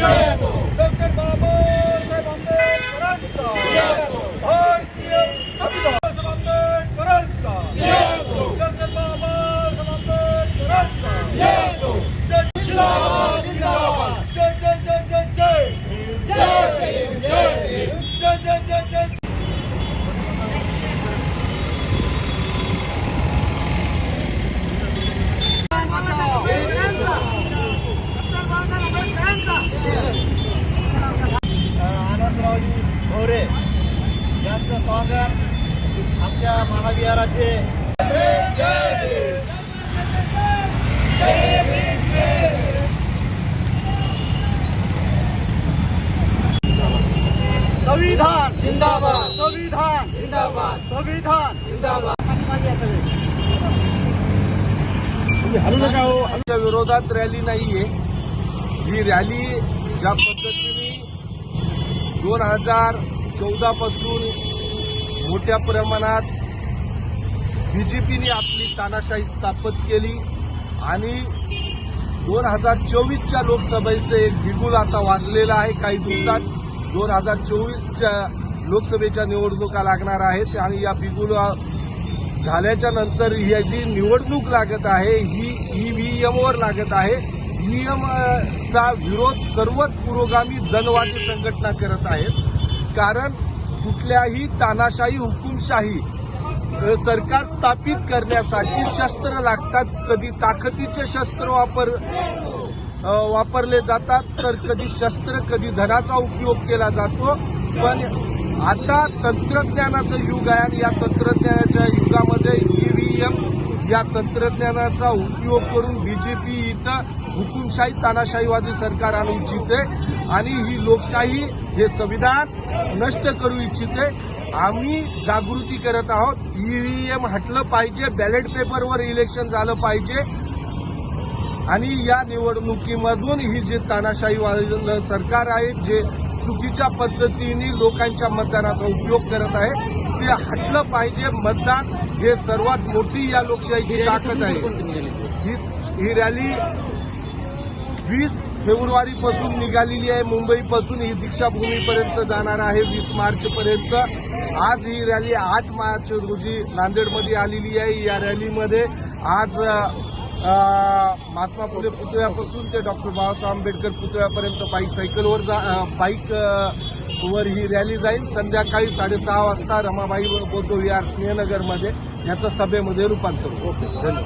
Yes! आमच्या महाविहाराचे. संविधान जिंदाबाद. संविधान जिंदाबाद. संविधान जिंदाबाद. आमच्या विरोधात रॅली नाहीये. ही रॅली ज्या पद्धतीने दोन हजार चौदा पासून मोठ्या प्रमाणात बी जे पीने आपली तानाशाही स्थापित केली आणि दोन हजार चोवीसच्या लोकसभेचं एक बिगुल आता वाजलेलं आहे. काही दिवसात दोन हजार चोवीसच्या लोकसभेच्या निवडणुका लागणार आहेत आणि या बिगुल झाल्याच्यानंतर ही जी निवडणूक लागत आहे ही ईव्हीएमवर लागत आहे ईव्हीएमचा विरोध सर्वच पुरोगामी जनवादी संघटना करत आहेत. कारण कुठल्याही तानाशाही हुकुमशाही सरकार स्थापित करण्यासाठी शस्त्र लागतात. कधी ताकदीचे शस्त्र वापर वापरले जातात तर कधी शस्त्र कधी धनाचा उपयोग केला जातो. पण आता तंत्रज्ञानाचं युग आहे आणि या तंत्रज्ञानाच्या युगामध्ये ईव्हीएम या तंत्रज्ञानाचा उपयोग करून बीजेपी इथं हुकुमशाही तानाशाहीवादी सरकार आणू इच्छिते आणि ही लोकशाही हे संविधान नष्ट करू इच्छिते. आम्ही जागृती करत आहोत. ईव्हीएम हटलं पाहिजे बॅलेट पेपरवर इलेक्शन झालं पाहिजे. आणि या निवडणुकीमधून ही जे तानाशाही सरकार आहे जे चुकीच्या पद्धतीने लोकांच्या मतदानाचा उपयोग करत आहे ते हटलं पाहिजे. मतदान हे सर्वात मोठी या लोकशाहीची ताकद आहे. ही ही रॅली वीस फेब्रुवारी पासून निघालेली आहे. मुंबईपासून ही दीक्षाभूमीपर्यंत जाणार आहे. वीस मार्च पर्यंत आज ही रॅली आठ मार्च रोजी नांदेडमध्ये आलेली आहे. या रॅलीमध्ये आज महात्मा फुले पुतळ्यापासून ते डॉक्टर बाबासाहेब आंबेडकर पुतळ्यापर्यंत बाईक सायकलवर जा बाईक वर ही रॅली जाईल. संध्याकाळी साडेसहा वाजता रमाबाई बौद्ध विहार स्नेहनगरमध्ये. याचं सभेमध्ये रूपांतर. ओके धन्यवाद.